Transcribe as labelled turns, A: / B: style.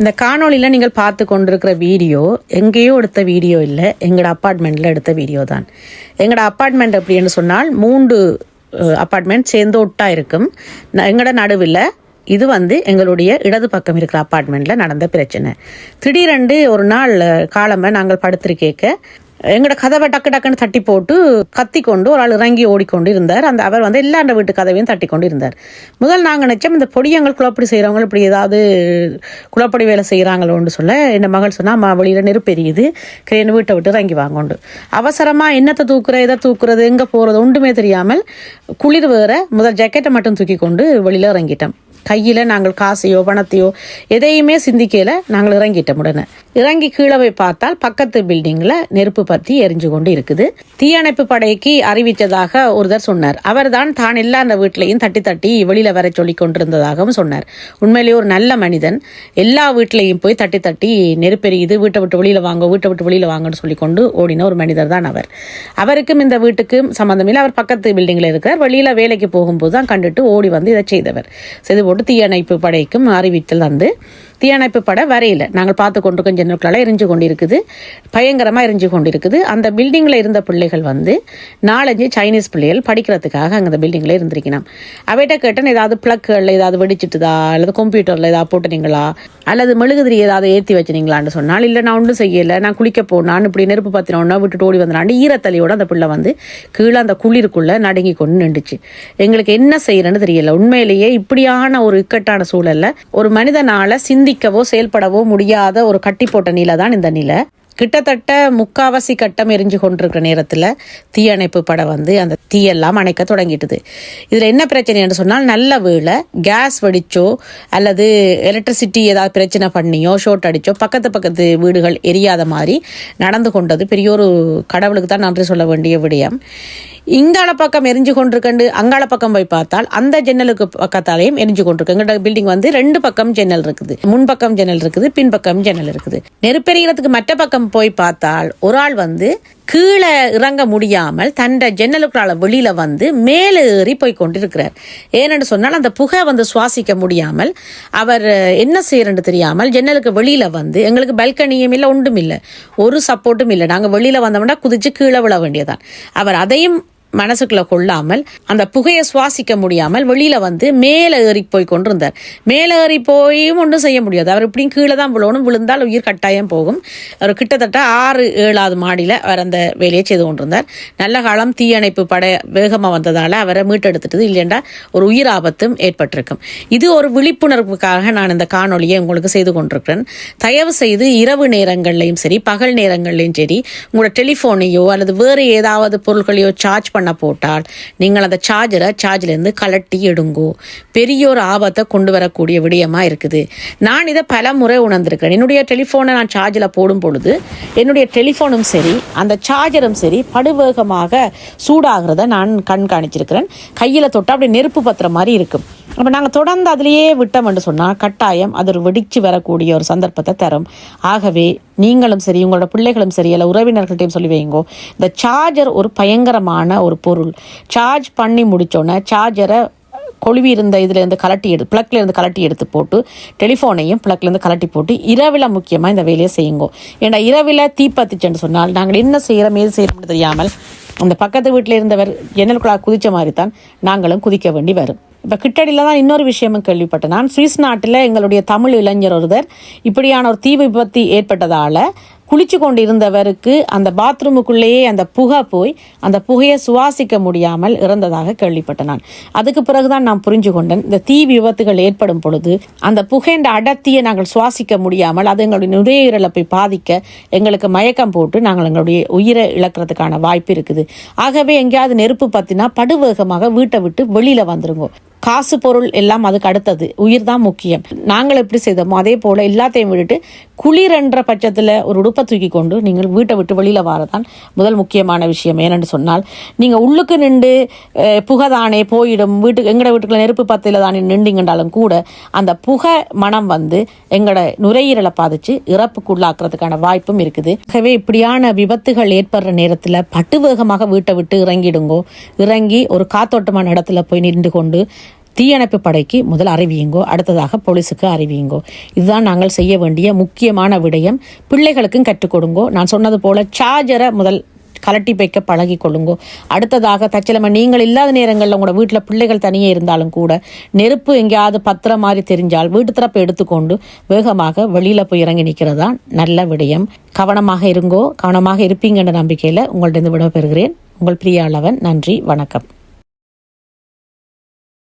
A: இந்த காணொளியில் நீங்கள் பார்த்து கொண்டிருக்கிற வீடியோ எங்கேயோ எடுத்த வீடியோ இல்லை. எங்களோட அப்பார்ட்மெண்ட்டில் எடுத்த வீடியோ தான். எங்களோட அப்பார்ட்மெண்ட் அப்படின்னு சொன்னால் மூன்று அப்பார்ட்மெண்ட் சேர்ந்து ஒட்டா இருக்கும். ந- எங்களோட நடுவில் இது வந்து எங்களுடைய இடது பக்கம் இருக்கிற அப்பார்ட்மெண்ட்டில் நடந்த பிரச்சனை. திடீரென்று ஒரு நாள் காலமாக நாங்கள் படுத்திருக்கேக்க எங்களோட கதவை டக்கு டக்குன்னு தட்டி போட்டு கத்தி கொண்டு ஒரு ஆள் இறங்கி ஓடிக்கொண்டு இருந்தார் அந்த அவர் வந்து எல்லா வீட்டு கதவையும் தட்டி கொண்டு இருந்தார் முதல் நாங்கள் நினச்சோம் இந்த பொடியங்கள் குழப்படி செய்கிறவங்க இப்படி ஏதாவது குழப்படி வேலை செய்கிறாங்களோன்னு சொல்ல என் மகள் சொன்னால் அம்மா வெளியில் நெருப்பு கிரேன் வீட்டை விட்டு இறங்கி வாங்கோண்டு. அவசரமாக என்னத்தை தூக்குற எதை தூக்குறது எங்கே போகிறது ஒன்றுமே தெரியாமல் குளிர் வேற முதல் ஜாக்கெட்டை மட்டும் தூக்கி கொண்டு வெளியில் இறங்கிட்டோம். கையில் நாங்கள் காசையோ பணத்தையோ எதையுமே சிந்திக்கல நாங்கள் இறங்கிட்டோம் உடனே இறங்கி கீழே போய் பார்த்தால் பக்கத்து பில்டிங்கில் நெருப்பு பற்றி எரிஞ்சு கொண்டு இருக்குது. தீயணைப்பு படைக்கு அறிவித்ததாக ஒருத்தர் சொன்னார். அவர் தான் தான் எல்லா அந்த வீட்லையும் தட்டி தட்டி வெளியில் வர சொல்லி கொண்டிருந்ததாகவும் சொன்னார். உண்மையிலேயே ஒரு நல்ல மனிதன். எல்லா வீட்லையும் போய் தட்டி தட்டி நெருப்பெரியுது வீட்டை விட்டு வெளியில் வாங்க வீட்டை விட்டு வெளியில் வாங்கன்னு சொல்லி கொண்டு ஓடின ஒரு மனிதர் தான் அவர். அவருக்கும் இந்த வீட்டுக்கும் சம்மந்தமில்லை அவர் பக்கத்து பில்டிங்கில் இருக்கிறார். வெளியில் வேலைக்கு போகும்போது தான் கண்டுட்டு ஓடி வந்து இதை செய்தவர். செய்து போட்டு தீயணைப்பு படைக்கும் அறிவித்தல் வந்து தீயணைப்பு பட வரையில. நாங்கள் பார்த்து கொண்டிருக்கோம் ஜன்னல்களால் எரிஞ்சு கொண்டிருக்குது. பயங்கரமாக எரிஞ்சு கொண்டிருக்குது. அந்த பில்டிங்கில் இருந்த பிள்ளைகள் வந்து நாலஞ்சு சைனீஸ் பிள்ளைகள் படிக்கிறதுக்காக அங்கே அந்த பில்டிங்கில் இருந்திருக்கணும். அவைகிட்ட கேட்டேன் ஏதாவது பிளக்குகளில் ஏதாவது வெடிச்சிட்டுதா? அல்லது கம்ப்யூட்டரில் ஏதாவது போட்டுனீங்களா? அல்லது மெழுகுதிரி ஏதாவது ஏற்றி வச்சுனீங்களான்னு சொன்னால் இல்லை நான் ஒன்றும் செய்யலை. நான் குளிக்க போனான்னு இப்படி நெருப்பு பற்றினோன்னா விட்டுட்டு ஓடி வந்தாண்டு ஈரத்தலையோட அந்த பிள்ளை வந்து கீழே அந்த குளிருக்குள்ளே நடுங்கி கொண்டு நின்றுச்சு. எங்களுக்கு என்ன செய்யறேன்னு தெரியல. உண்மையிலேயே இப்படியான ஒரு இக்கட்டான சூழல்ல ஒரு மனிதனால சிந்திக்கவோ செயல்படவோ முடியாத ஒரு கட்டி போட்ட நிலை தான் இந்த நிலை. கிட்டத்தட்ட முக்காவாசி கட்டம் எரிஞ்சு கொண்டிருக்கிற நேரத்தில் தீயணைப்பு படம் வந்து அந்த தீயெல்லாம் அணைக்க தொடங்கிட்டுது. இதில் என்ன பிரச்சனை என்று சொன்னால் நல்ல வேளை கேஸ் வெடிச்சோ அல்லது எலக்ட்ரிசிட்டி ஏதாவது பிரச்சனை பண்ணியோ ஷோட் அடிச்சோ பக்கத்து பக்கத்து வீடுகள் எரியாத மாதிரி நடந்து கொண்டது பெரிய ஒரு கடவுளுக்கு தான் நன்றி சொல்ல வேண்டிய விடயம். இங்கால பக்கம் எரிஞ்சு கொண்டிருக்கண்டு அங்கால பக்கம் போய் பார்த்தால் அந்த ஜன்னலுக்கு பக்கத்தாலேயும் எரிஞ்சு கொண்டிருக்கு எங்களோட பில்டிங் வந்து ரெண்டு பக்கம் ஜன்னல் இருக்குது. முன்பக்கம் ஜன்னல் இருக்குது பின்பக்கம் ஜன்னல் இருக்குது. நெருப்பெறிகிறதுக்கு மற்ற பக்கம் போய் பார்த்தால் ஒரு ஆள் வந்து கீழே இறங்க முடியாமல் தண்ட ஜன்னலுக்குள்ளால வெளியில் வந்து மேலே ஏறி போய் கொண்டிருக்கிறார். ஏனென்று சொன்னால் அந்த புகை வந்து சுவாசிக்க முடியாமல் அவர் என்ன செய்யறன்னு தெரியாமல் ஜன்னலுக்கு வெளியில் வந்து எங்களுக்கு பல்கனியும் இல்லை ஒன்றும் இல்லை. ஒரு சப்போர்ட்டும் இல்லை. நாங்கள் வெளியில் வந்தோம்னா குதித்து கீழே விழ வேண்டியதான் அவர் அதையும் மனசுக்குள்ள கொள்ளாமல் அந்த புகையை சுவாசிக்க முடியாமல் வெளியில வந்து மேலே ஏறி போய் கொண்டிருந்தார். மேலே ஏறி போயும் ஒன்றும் செய்ய முடியாது. அவர் இப்படியும் கீழே தான் விழணும். விழுந்தால் உயிர் கட்டாயம் போகும். அவர் கிட்டத்தட்ட ஆறு ஏழாவது மாடியில் அவர் அந்த வேலையை செய்து கொண்டிருந்தார். நல்ல காலம் தீயணைப்பு படை வேகமாக வந்ததால் அவரை மீட்டெடுத்துட்டது. இல்லைண்டா ஒரு உயிர் ஆபத்தும் ஏற்பட்டிருக்கும். இது ஒரு விழிப்புணர்வுக்காக நான் இந்த காணொலியை உங்களுக்கு செய்து கொண்டிருக்கிறேன். தயவு செய்து இரவு நேரங்கள்லையும் சரி பகல் நேரங்கள்லையும் சரி உங்களோட டெலிஃபோனையோ அல்லது வேறு ஏதாவது பொருட்களையோ சார்ஜ் பண்ண போட்டால் நீங்கள் அந்த சார்ஜரை சார்ஜ்லேருந்து கலட்டி எடுங்கோ. பெரிய ஒரு ஆபத்தை கொண்டு வரக்கூடிய விடயமா இருக்குது. நான் இதை பல முறை உணர்ந்திருக்கிறேன். என்னுடைய டெலிஃபோனை நான் சார்ஜில் போடும் பொழுது என்னுடைய டெலிஃபோனும் சரி அந்த சார்ஜரும் சரி படுவேகமாக சூடாகிறத நான் கண்காணிச்சிருக்கிறேன். கையில் தொட்டால் அப்படி நெருப்பு பத்திரம் மாதிரி இருக்கும். அப்போ நாங்கள் தொடர்ந்து அதிலேயே விட்டோம்னு சொன்னால் கட்டாயம் அது ஒரு வெடிச்சு வரக்கூடிய ஒரு சந்தர்ப்பத்தை தரும். ஆகவே நீங்களும் சரி உங்களோட பிள்ளைகளும் சரி இல்லை உறவினர்கள்ட்டையும் சொல்லி வைங்கோ இந்த சார்ஜர் ஒரு பயங்கரமான ஒரு பொருள். சார்ஜ் பண்ணி முடிச்சோன்னே சார்ஜரை கொழுவி இருந்த இதுலேருந்து கலட்டி எடு பிளக்லேருந்து கலட்டி எடுத்து போட்டு டெலிஃபோனையும் ப்ளக்லேருந்து கலட்டி போட்டு இரவில் முக்கியமாக இந்த வேலையை செய்யுங்கோ. ஏன்னா இரவில் தீப்பத்திச்சுன்னு சொன்னால் நாங்கள் என்ன செய்கிறோம் ஏது செய்கிறோம்னு தெரியாமல் அந்த பக்கத்து வீட்டில் இருந்தவர் ஜன்னலுக்குள்ளா குதித்த மாதிரி தான் நாங்களும் குதிக்க வேண்டி வரும். இப்போ கிட்டடியில் தான் இன்னொரு விஷயமும் கேள்விப்பட்டேன். நான் சுவிஸ் நாட்டில் எங்களுடைய தமிழ் இளைஞர் ஒருவர் இப்படியான ஒரு தீ விபத்து ஏற்பட்டதால் குளிச்சு கொண்டு இருந்தவருக்கு அந்த பாத்ரூமுக்குள்ளேயே அந்த புகை போய் அந்த புகையை சுவாசிக்க முடியாமல் இறந்ததாக கேள்விப்பட்டேன் நான் அதுக்கு பிறகுதான் நான் புரிஞ்சு கொண்டேன் இந்த தீ விபத்துகள் ஏற்படும் பொழுது அந்த புகைன்ற அடர்த்தியை நாங்கள் சுவாசிக்க முடியாமல் அது எங்களுடைய நுரையீரலை போய் பாதிக்க எங்களுக்கு மயக்கம் போட்டு நாங்கள் எங்களுடைய உயிரை இழக்கிறதுக்கான வாய்ப்பு இருக்குது. ஆகவே எங்கேயாவது நெருப்பு பத்தினா படுவேகமாக வீட்டை விட்டு வெளியில வந்துருங்க. காசு பொருள் எல்லாம் அதுக்கு அடுத்தது. உயிர் தான் முக்கியம். நாங்கள் எப்படி செய்தோமோ அதே போல் எல்லாத்தையும் விட்டுட்டு குளிர் என்ற பட்சத்தில் ஒரு உடுப்பை தூக்கி கொண்டு நீங்கள் வீட்டை விட்டு வெளியில் வரதான் முதல் முக்கியமான விஷயம். ஏனென்று சொன்னால் நீங்கள் உள்ளுக்கு நின்று புகைதானே புகை தானே போயிடும். வீட்டுக்கு எங்களோட வீட்டுக்குள்ள நெருப்பு பத்தில் தானே நின்றுங்கண்டாலும் கூட அந்த புகை மனம் வந்து எங்களோட நுரையீரலை பாதிச்சு இறப்புக்குள்ளாக்குறதுக்கான வாய்ப்பும் இருக்குது. ஆகவே இப்படியான விபத்துகள் ஏற்படுற நேரத்தில் பட்டு வேகமாக வீட்டை விட்டு இறங்கிடுங்கோ. இறங்கி ஒரு காத்தோட்டமான இடத்துல போய் நின்று கொண்டு தீயணைப்பு படைக்கு முதல் அறிவியுங்கோ அடுத்ததாக போலீஸுக்கு அறிவியுங்கோ. இதுதான் நாங்கள் செய்ய வேண்டிய முக்கியமான விடயம். பிள்ளைகளுக்கும் கற்றுக் கொடுங்கோ. நான் சொன்னது போல சார்ஜரை முதல் கலட்டி வைக்க பழகி கொள்ளுங்கோ. அடுத்ததாக தச்சலமை நீங்கள் இல்லாத நேரங்களில் உங்களோட வீட்டில் பிள்ளைகள் தனியே இருந்தாலும் கூட நெருப்பு எங்கேயாவது பத்திர மாதிரி தெரிஞ்சால் வீட்டு திறப்பை எடுத்துக்கொண்டு வேகமாக வெளியில் போய் இறங்கி நிற்கிறது தான் நல்ல விடயம். கவனமாக இருங்கோ. கவனமாக இருப்பீங்கன்ற நம்பிக்கையில் உங்கள்ட்ட விட பெறுகிறேன் உங்கள் பிரியாளவன் நன்றி. வணக்கம்.